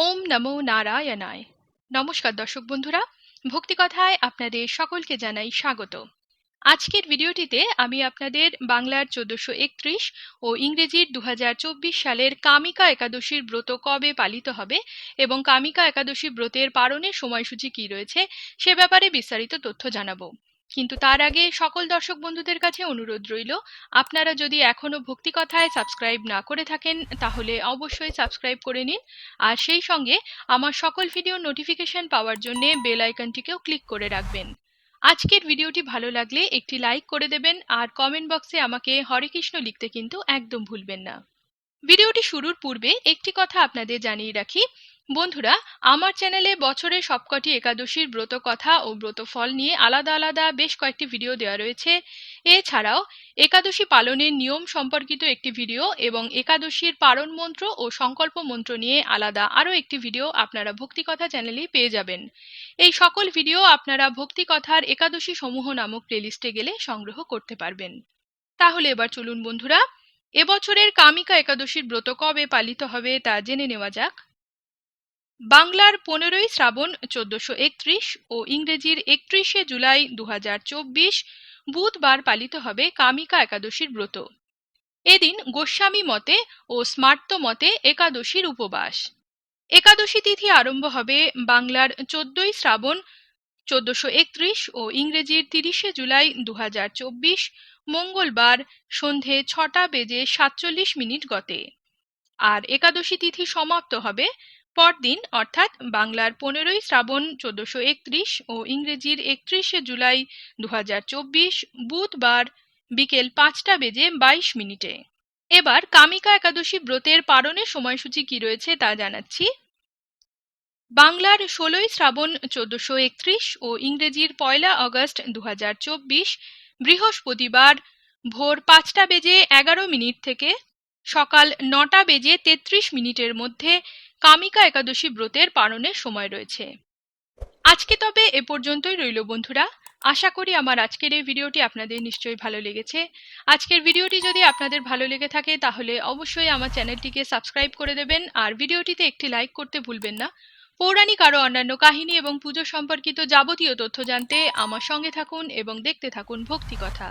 ওম নমো নারায়ণায়। নমস্কার দর্শক বন্ধুরা ভক্তিকথায় আপনাদের সকলকে জানাই স্বাগত। আজকের ভিডিওটিতে আমি আপনাদের বাংলার চোদ্দশো একত্রিশ ও ইংরেজির দু হাজার চব্বিশ সালের কামিকা একাদশীর ব্রত কবে পালিত হবে এবং কামিকা একাদশী ব্রতের পালনের সময়সূচি কি রয়েছে সে ব্যাপারে বিস্তারিত তথ্য জানাব। কিন্তু তার আগে সকল দর্শক বন্ধুদের কাছে অনুরোধ রইল, আপনারা যদি এখনও ভক্তি কথায় সাবস্ক্রাইব না করে থাকেন, তাহলে অবশ্যই সাবস্ক্রাইব করে নিন। আর সেই সঙ্গে আমার সকল ভিডিও নোটিফিকেশন পাওয়ার জন্য বেল আইকনটিকেও ক্লিক করে রাখবেন। আজকের ভিডিওটি ভালো লাগলে একটি লাইক করে দেবেন, আর কমেন্ট বক্সে আমাকে হরে কৃষ্ণ লিখতে কিন্তু একদম ভুলবেন না। ভিডিওটি শুরুর পূর্বে একটি কথা আপনাদের জানিয়ে রাখি বন্ধুরা, আমার চ্যানেলে বছরে সবকটি একাদশীর ব্রত কথা ও ব্রত ফল নিয়ে আলাদা আলাদা বেশ কয়েকটি ভিডিও দেওয়া রয়েছে। এছাড়াও, একাদশী পালনের নিয়ম সম্পর্কিত একটি ভিডিও এবং একাদশীর পারণ মন্ত্র ও সংকল্প মন্ত্র নিয়ে আলাদা আরও একটি ভিডিও আপনারা ভক্তিকথা চ্যানেলেই পেয়ে যাবেন। এই সকল ভিডিও আপনারা ভক্তিকথার একাদশী সমূহ নামক প্লেলিস্টে গেলে সংগ্রহ করতে পারবেন। তাহলে এবার চলুন বন্ধুরা, এবছরের কামিকা একাদশীর ব্রত কবে পালিত হবে তা জেনে নেওয়া যাক। বাংলার পনেরোই শ্রাবণ চোদ্দশো একত্রিশ ও ইংরেজির একত্রিশে জুলাই দু বুধবার পালিত হবে কামিকা একাদশীর ব্রত। এদিন গোস্বামী মতে ও স্মার্ত মতে একাদশীর উপবাস। একাদশী তিথি আরম্ভ হবে বাংলার চোদ্দই শ্রাবণ চোদ্দশো একত্রিশ ও ইংরেজির তিরিশে জুলাই দু চব্বিশ মঙ্গলবার সন্ধে ছটা বেজে সাতচল্লিশ মিনিট গতে। আর একাদশী তিথি সমাপ্ত হবে পরদিন, অর্থাৎ বাংলার পনেরোই শ্রাবণ চোদ্দশো একত্রিশ ও ইংরেজির একত্রিশে জুলাই দু হাজার চব্বিশ বুধবার বিকেল পাঁচটা বেজে বাইশ মিনিটে। এবার কামিকা একাদশী ব্রতের পালনের সময়সূচি কি রয়েছে তা জানাচ্ছি। বাংলার ষোলোই শ্রাবণ চোদ্দশো একত্রিশ ও ইংরেজির পয়লা আগস্ট দু বৃহস্পতিবার ভোর পাঁচটা বেজে এগারো মিনিট থেকে সকাল নটা বেজে তেত্রিশ মিনিটের মধ্যে কামিকা একাদশী ব্রতের পালনের সময় রয়েছে। আজকে তবে এ পর্যন্তই রইল বন্ধুরা। আশা করি আমার আজকের এই ভিডিওটি আপনাদের নিশ্চয়ই ভালো লেগেছে। আজকের ভিডিওটি যদি আপনাদের ভালো লেগে থাকে তাহলে অবশ্যই আমার চ্যানেলটিকে সাবস্ক্রাইব করে দেবেন আর ভিডিওটিতে একটি লাইক করতে ভুলবেন না। পৌরাণিক আরও অন্যান্য কাহিনী এবং পুজো সম্পর্কিত যাবতীয় তথ্য জানতে আমার সঙ্গে থাকুন এবং দেখতে থাকুন ভক্তি কথা।